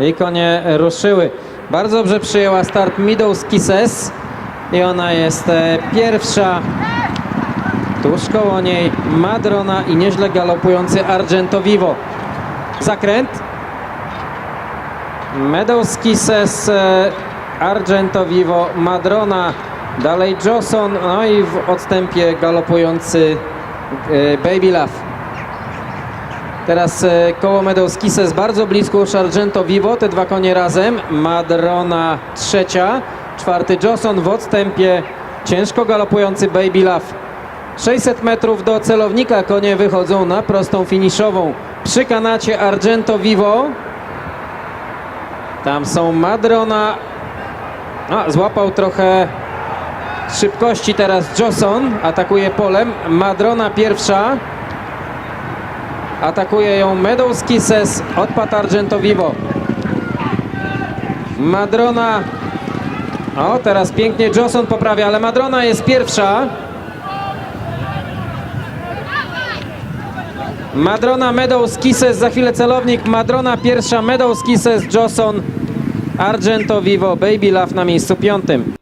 I konie ruszyły. Bardzo dobrze przyjęła start Meadows Kisses i ona jest e, pierwsza. Tuż koło niej Madrona i nieźle galopujący Argento Vivo. Zakręt. Meadows Kisses, e, Argento Vivo, Madrona, dalej Johnson, no i w odstępie galopujący e, Baby Love. Teraz e, koło Meadows Kisses bardzo blisko już Argento Vivo, te dwa konie razem. Madrona trzecia, czwarty Johnson w odstępie ciężko galopujący Baby Love. 600 metrów do celownika konie wychodzą na prostą finiszową. Przy kanacie Argento Vivo. Tam są Madrona. A, złapał trochę szybkości teraz Johnson. Atakuje polem. Madrona pierwsza. Atakuje ją Meadows Kisses. Odpadł Argento Vivo. Madrona. O, teraz pięknie Johnson poprawia, ale Madrona jest pierwsza. Madrona Meadows Kisses, za chwilę celownik. Madrona pierwsza, Meadows Kisses, Johnson, Argento Vivo, Baby Love na miejscu piątym.